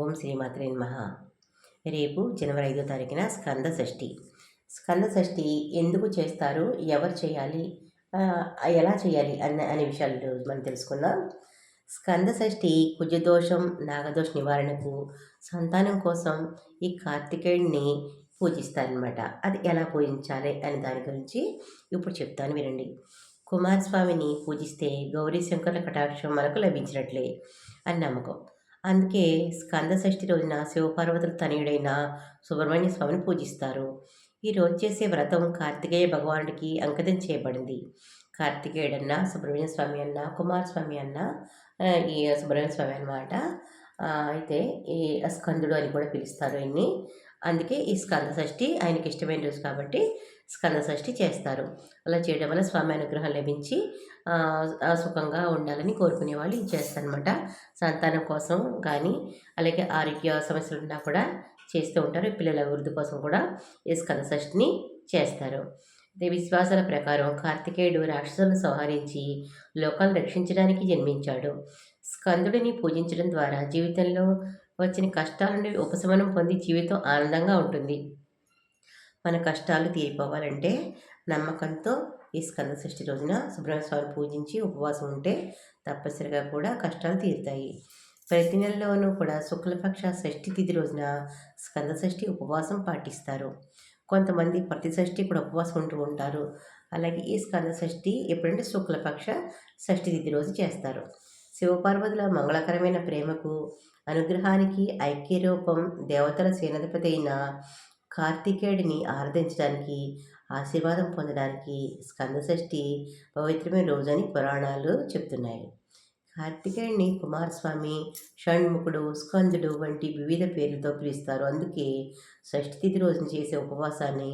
ఓం శ్రీమాత్రే నమ. రేపు జనవరి ఐదో తారీఖున స్కంద షష్ఠి. స్కంద షష్ఠి ఎందుకు చేస్తారు? ఎవరు చేయాలి? ఎలా చేయాలి అన్న అనే విషయాలు మనం తెలుసుకుందాం. స్కంద షష్ఠి కుజదోషం నాగదోష నివారణకు సంతానం కోసం ఈ కార్తికేయుడిని పూజిస్తారనమాట అది ఎలా పూజించాలి అనే దాని గురించి ఇప్పుడు చెప్తాను వినండి. కుమారస్వామిని పూజిస్తే గౌరీ శంకర్ల కటాక్షం మనకు లభించినట్లే అని నమ్మకం. అందుకే స్కంద షష్ఠి రోజున శివపార్వతుల తనయుడైన సుబ్రహ్మణ్య స్వామిని పూజిస్తారు. ఈ రోజు చేసే వ్రతం కార్తికేయ భగవానుడికి అంకితం చేయబడింది. కార్తికేయుడన్న సుబ్రహ్మణ్య స్వామి అన్న కుమారస్వామి అన్న ఈ సుబ్రహ్మణ్య స్వామి అన్నమాట. అయితే ఈ స్కందుడు అని కూడా పిలుస్తారు ఆయన్ని అందుకే ఈ స్కంద షష్ఠి ఆయనకి ఇష్టమైన రోజు కాబట్టి స్కంద షష్ఠి చేస్తారు. అలా చేయడం వల్ల స్వామి అనుగ్రహం లభించి సుఖంగా ఉండాలని కోరుకునే వాళ్ళు ఇది చేస్తారనమాట సంతానం కోసం కానీ అలాగే ఆరోగ్య సమస్యలు ఉన్నా కూడా చేస్తూ ఉంటారు. పిల్లల అభివృద్ధి కోసం కూడా ఈ స్కంద షష్ఠిని చేస్తారు. విశ్వాసాల ప్రకారం కార్తికేయుడు రాక్షసులను సంహరించి లోకాలను రక్షించడానికి జన్మించాడు. స్కందుడిని పూజించడం ద్వారా జీవితంలో వచ్చిన కష్టాల నుండి ఉపశమనం పొంది జీవితం ఆనందంగా ఉంటుంది. మన కష్టాలు తీరిపోవాలంటే నమ్మకంతో ఈ స్కంద షష్ఠి రోజున సుబ్రహ్మణ్య స్వామి పూజించి ఉపవాసం ఉంటే తప్పనిసరిగా కూడా కష్టాలు తీరుతాయి. ప్రతి నెలలోనూ కూడా శుక్లపక్ష షష్ఠి తిథి రోజున స్కంద షష్ఠి ఉపవాసం పాటిస్తారు. కొంతమంది ప్రతి షష్ఠి కూడా ఉపవాసం ఉంటూ ఉంటారు. అలాగే ఈ స్కంద షష్ఠి ఎప్పుడంటే శుక్లపక్ష షష్ఠి తిథి రోజు చేస్తారు. శివపార్వతుల మంగళకరమైన ప్రేమకు అనుగ్రహానికి ఐక్యరూపం దేవతల సేనాధిపతి అయిన కార్తికేయుడిని ఆరాధించడానికి ఆశీర్వాదం పొందడానికి స్కంద షష్ఠి పవిత్రమైన రోజని పురాణాలు చెప్తున్నాయి. కార్తికేయుడిని కుమారస్వామి షణ్ముఖుడు స్కందుడు వంటి వివిధ పేర్లతో పిలుస్తారు. అందుకే షష్ఠి తిథి రోజున చేసే ఉపవాసాన్ని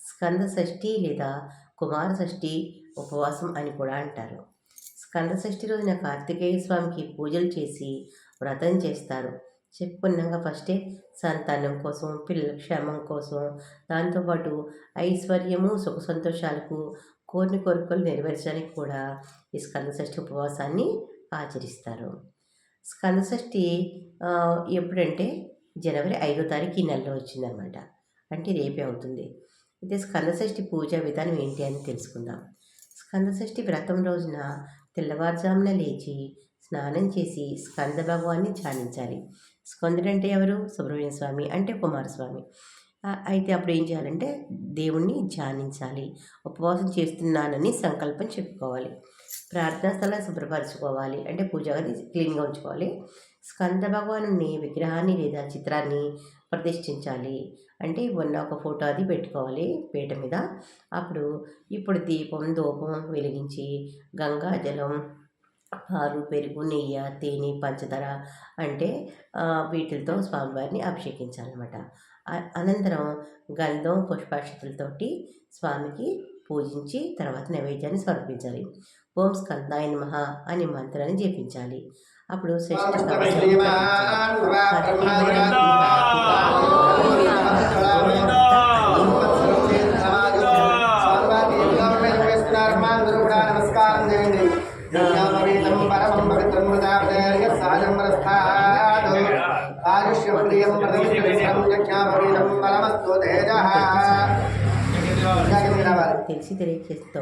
స్కంద షష్ఠి లేదా కుమార షష్ఠి ఉపవాసం అని కూడా అంటారు. స్కందషష్ఠి రోజున కార్తికేయ స్వామికి పూజలు చేసి వ్రతం చేస్తారు. చెప్పుకున్నాక ఫస్టే సంతానం కోసం పిల్లల క్షేమం కోసం దాంతోపాటు ఐశ్వర్యము సుఖ సంతోషాలకు కోరిన కోరికలు నెరవేర్చడానికి కూడా ఈ స్కంద షష్ఠి ఉపవాసాన్ని ఆచరిస్తారు. స్కందషష్ఠి ఎప్పుడంటే జనవరి ఐదో తారీఖు ఈ నెలలో వచ్చిందనమాట అంటే రేపే అవుతుంది. అయితే స్కందషష్ఠి పూజా విధానం ఏంటి అని తెలుసుకుందాం. స్కందషష్ఠి వ్రతం రోజున తెల్లవారుజామున లేచి స్నానం చేసి స్కంద భగవాన్ని ధ్యానించాలి. స్కందుడు అంటే ఎవరు? సుబ్రహ్మణ్య స్వామి అంటే కుమారస్వామి. అయితే అప్పుడు ఏం చేయాలంటే దేవుణ్ణి ధ్యానించాలి. ఉపవాసం చేస్తున్నానని సంకల్పం చెప్పుకోవాలి. ప్రార్థనా స్థలం శుభ్రపరచుకోవాలి. అంటే పూజ గది క్లీన్గా ఉంచుకోవాలి. స్కంద భగవాను విగ్రహాన్ని లేదా చిత్రాన్ని ప్రతిష్ఠించాలి. అంటే మొన్న ఒక ఫోటో అది పెట్టుకోవాలి పీట మీద. అప్పుడు ఇప్పుడు దీపం ధూపం వెలిగించి గంగా జలం పాలు పెరుగు నెయ్యి తేనె పంచదార అంటే వీటితో స్వామివారిని అభిషేకించాలన్నమాట. అనంతరం గంధం పుష్పాక్షతులతోటి స్వామికి పూజించి తర్వాత నైవేద్యాన్ని సమర్పించాలి. ఓం స్కందాయ నమ అనే మంత్రాన్ని జపించాలి. అప్పుడు శ్రేష్ఠ నమస్కారం చేయండి యజ్ఞాపవీతం పరమం పవిత్రం మృతాపదేర్యసాజమ్రస్థాద్ ఆయుష్యం ప్రియం ప్రథమం యజ్ఞాపవీతం పరమస్తు తేజః జాగ్రత్తగా రావాలి. తెలిసి తెలియచేసిన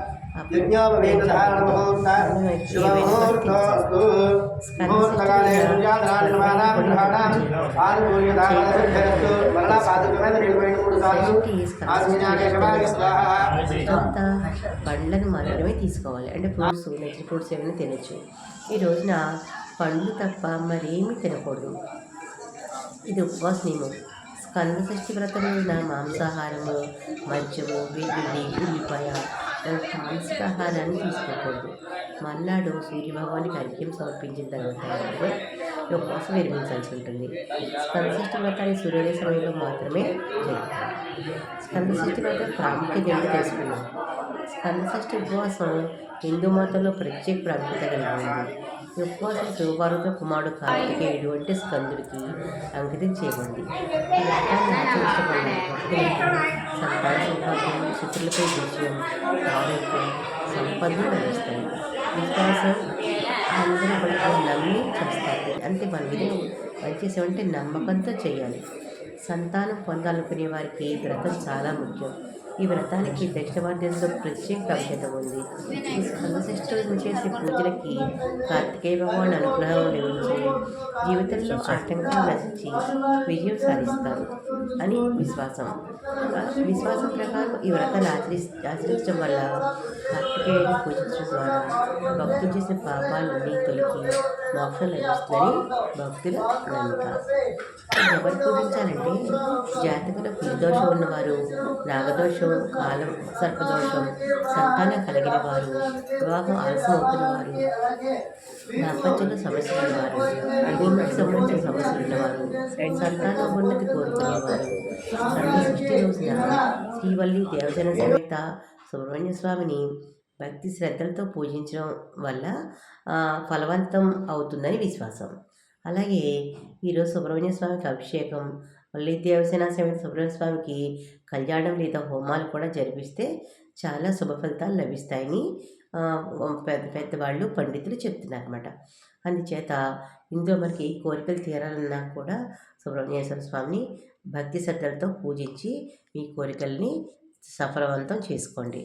యజ్ఞాపవీతం పరమం శుభముహూర్తోస్తు ముహూర్తకాలే మూడు సార్లు పండ్లను మాత్రమే తీసుకోవాలి. అంటే ఫ్రూట్స్ నచ్చిన ఫ్రూట్స్ ఏమైనా తినచ్చు. ఈ రోజున పండ్లు తప్ప మరేమీ తినకూడదు. ఇది ఉపవాస నియమం. స్కంద షష్ఠి వ్రతం రోజున మాంసాహారము మద్యము వెల్లుల్లి ఉల్లిపాయ ఇలాంటి ఆహారాన్ని తీసుకోకూడదు. మర్నాడు సూర్యభగవానికి అర్ఘ్యం సమర్పించిన తర్వాత ఈ ఉపవాసం విరమించాల్సి ఉంటుంది. స్కంద వ్రతాన్ని సూర్యోదయ సమయంలో మాత్రమే జరుగుతుంది. స్కంద వ్రత ప్రాముఖ్యత ఏంటి తెలుసుకున్నాం స్కంద ఉపవాసం హిందూ మతంలో ప్రత్యేక ప్రాముఖ్యత కలిగి ఉంది. ఈ ఉపవాసం శివపార్వత కుమారుడు కార్తికేయుడు అంటే స్కందుడికి అంకితం చేయబడింది. ఈ సంతాన సౌభాగ్యం శత్రులపై విజయం ఆరోగ్యం సంపదలు లభిస్తాయి విశ్వాసం అందరూ వాళ్ళని నమ్మి చేస్తారు. అంటే మన విధంగా పనిచేసామంటే నమ్మకంతో చేయాలి సంతానం పొందాలనుకునే వారికి వ్రతం చాలా ముఖ్యం. ఈ వ్రతానికి దక్షిణభారతదేశంలో ప్రత్యేక ప్రాముఖ్యత ఉంది. ఈ స్కందశిష్టులను చేసే పూజలకి కార్తికేయ భగవాన్ అనుగ్రహం లభించి జీవితంలో ఆటంకాలు నచ్చి విజయం సాధిస్తారు అని విశ్వాసం. విశ్వాసం ప్రకారం ఈ వ్రతాన్ని ఆచరి ఆచరించడం వల్ల కార్తికేయుని పూజించడం ద్వారా భక్తులు చేసిన పాపాలన్నీ తొలగి మోక్షం లభిస్తుందని భక్తుల నమ్మక. ఎవరు పూజించాలంటే జాతకుల దోషం ఉన్నవారు నాగదోషం కాలం సర్పదోషం సంతానం కలిగిన వారు వివాహం ఆలస్యం వారు దాంపత్యంలో సమస్యలు ఉన్నవారు భూమికి సంబంధించిన సమస్యలు ఉన్నవారు సంతాన ఉన్నతి కోరుకునేవారు సంత సృష్టి రోజున శ్రీవల్లి దేవజన సమేత సుబ్రహ్మణ్య స్వామిని భక్తి శ్రద్ధలతో పూజించడం వల్ల ఫలవంతం అవుతుందని విశ్వాసం. అలాగే ఈరోజు సుబ్రహ్మణ్య స్వామికి అభిషేకం మళ్ళీ దేవసేన సమేత సుబ్రహ్మణ్య స్వామికి కళ్యాణం లేదా హోమాలు కూడా జరిపిస్తే చాలా శుభ ఫలితాలు లభిస్తాయని పెద్ద పెద్దవాళ్ళు పండితులు చెప్తున్నారు అనమాట అందుచేత ఇందులో మనకి కోరికలు తీరాలన్నా కూడా సుబ్రహ్మణ్యేశ్వర స్వామిని భక్తి శ్రద్ధలతో పూజించి మీ కోరికల్ని సఫలవంతం చేసుకోండి.